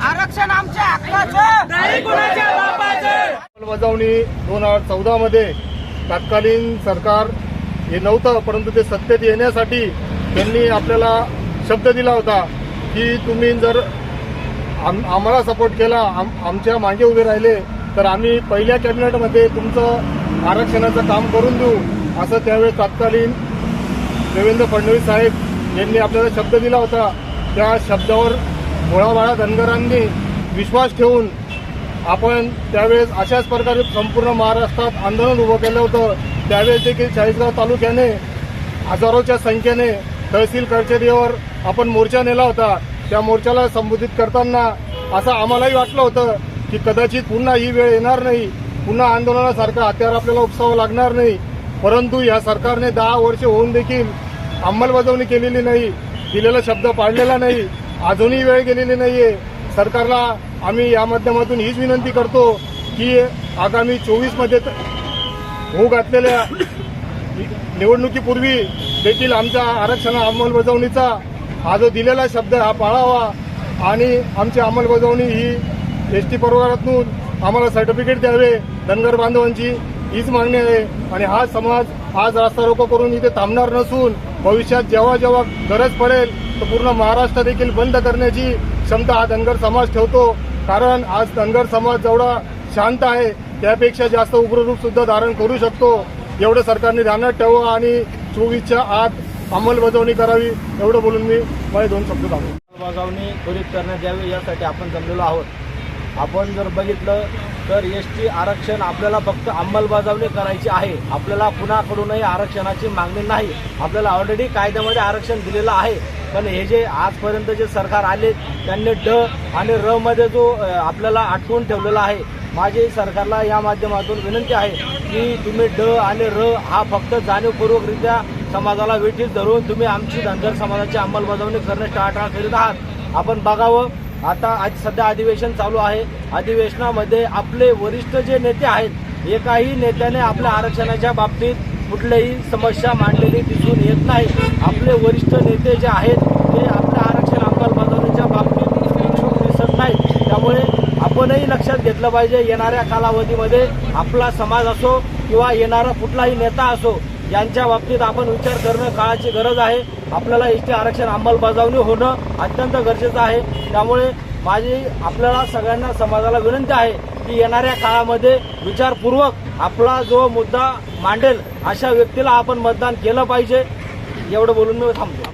आरक्षण आमच्या अंमलबजावणी दोन हजार चौदामध्ये तत्कालीन सरकार हे नव्हतं परंतु ते सत्तेत येण्यासाठी त्यांनी आपल्याला शब्द दिला होता की तुम्ही जर आम आम्हाला सपोर्ट केला आम आमच्या मागे उभे राहिले तर आम्ही पहिल्या कॅबिनेटमध्ये तुमचं आरक्षणाचं काम करून देऊ. असं त्यावेळेस तत्कालीन देवेंद्र फडणवीस साहेब यांनी आपल्याला शब्द दिला होता. त्या शब्दावर मुळाबाळा धनगरांनी विश्वास ठेवून आपण त्यावेळेस अशाच प्रकारे संपूर्ण महाराष्ट्रात आंदोलन उभं केलं होतं. त्यावेळेस देखील चाळीसगाव तालुक्याने हजारोच्या संख्येने तहसील कचेरीवर आपण मोर्चा नेला होता. त्या मोर्चाला संबोधित करताना असं आम्हालाही वाटलं होतं की कदाचित पुन्हा ही वेळ येणार नाही. पुन्हा आंदोलनासारखं हत्यार आपल्याला उपसावं लागणार नाही. परंतु या सरकारने दहा वर्ष होऊन देखील अंमलबजावणी केलेली नाही दिलेला शब्द पाळलेला नाही अजूनही वेळ गेलेली नाहीये. सरकारला आम्ही या माध्यमातून हीच विनंती करतो की आगामी चोवीसमध्ये होऊ घातलेल्या निवडणुकीपूर्वी देखील आमच्या आरक्षण अंमलबजावणीचा हा जो दिलेला शब्द हा पाळावा आणि आमची अंमलबजावणी ही एस टी परिवारातून आम्हाला सर्टिफिकेट द्यावे. धनगर बांधवांची हीच मागणी आहे. आणि हा समाज आज रास्ता रोको करून इथे थांबणार नसून भविष्यात जेव्हा जेव्हा गरज पडेल तर पूर्ण महाराष्ट्र देखील बंद करण्याची क्षमता हा धनगर समाज ठेवतो. कारण आज धनगर समाज जेवढा शांत आहे त्यापेक्षा जास्त उग्ररूप सुद्धा धारण करू शकतो. एवढं सरकारने ध्यानात ठेवा आणि चोवीसच्या आत अंमलबजावणी करावी एवढं बोलून मी माझे दोन शब्द सांगू अंमलबजावणी त्वरित करण्यात यावी यासाठी आपण जमलेलो आहोत. आपण जर बघितलं तर एस टी आरक्षण आपल्याला फक्त अंमलबजावणी करायची आहे. आपल्याला कुणाकडूनही आरक्षणाची मागणी नाही. आपल्याला ऑलरेडी कायद्यामध्ये आरक्षण दिलेलं आहे. पण हे जे आजपर्यंत जे सरकार आले त्यांनी ड आणि र मध्ये जो आपल्याला अटकवून ठेवलेला आहे. माझी सरकारला या माध्यमातून विनंती आहे की तुम्ही ड आणि र हा फक्त जाणीवपूर्वकरित्या समाजाला वेठीत धरून तुम्ही आमची धनगर समाजाची अंमलबजावणी करणे टाळाटाळ करीत आहात. आपण बघावं आता आज सध्या अधिवेशन चालू आहे. अधिवेशनामध्ये आपले वरिष्ठ जे नेते आहेत एकाही नेत्याने आपल्या आरक्षणाच्या बाबतीत कुठल्याही समस्या मांडलेली दिसून येत नाही. आपले वरिष्ठ नेते जे आहेत ते आपल्या आरक्षण अंमलबजावणीच्या बाबतीत इच्छुक दिसत नाही त्यामुळे आपणही लक्षात घेतलं पाहिजे येणाऱ्या कालावधीमध्ये आपला समाज असो किंवा येणारा कुठलाही नेता असो यांच्या बाबतीत आपण विचार करणं काळाची गरज आहे. आपल्याला एस टी आरक्षण अंमलबजावणी होणं अत्यंत गरजेचं आहे. त्यामुळे माझी आपल्याला सगळ्यांना समाजाला विनंती आहे की येणाऱ्या काळामध्ये विचारपूर्वक आपला जो मुद्दा मांडेल अशा व्यक्तीला आपण मतदान केलं पाहिजे. एवढं बोलून मी थांबतो.